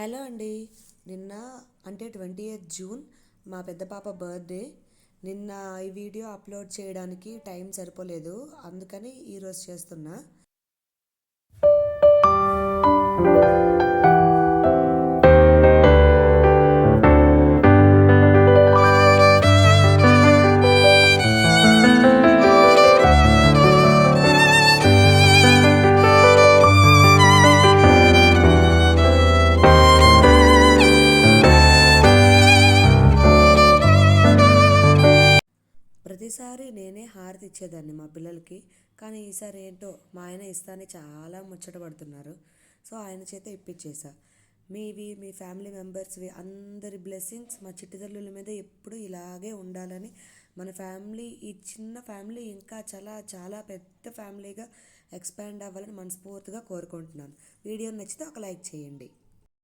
Hello అండి. నిన్న అంటే ట్వంటీ ఎయిత్ జూన్ మా పెద్ద పాప బర్త్డే. నిన్న ఈ వీడియో అప్లోడ్ చేయడానికి టైం సరిపోలేదు. అందుకని ఈరోజు చేస్తున్నా. ప్రతిసారి నేనే హారతి ఇచ్చేదాన్ని మా పిల్లలకి. కానీ ఈసారి ఏంటో మా ఆయన ఇస్తానే చాలా ముచ్చట పడుతున్నారు. సో ఆయన చేత ఇప్పించేసా మీవి మీ ఫ్యామిలీ మెంబర్స్వి అందరి బ్లెస్సింగ్స్ మా చిట్టితల్లుల మీద ఎప్పుడు ఇలాగే ఉండాలని మన ఫ్యామిలీ ఈ చిన్న ఫ్యామిలీ ఇంకా చాలా చాలా పెద్ద ఫ్యామిలీగా ఎక్స్పాండ్ అవ్వాలని మనస్ఫూర్తిగా కోరుకుంటున్నాను. వీడియో నచ్చితే ఒక లైక్ చేయండి.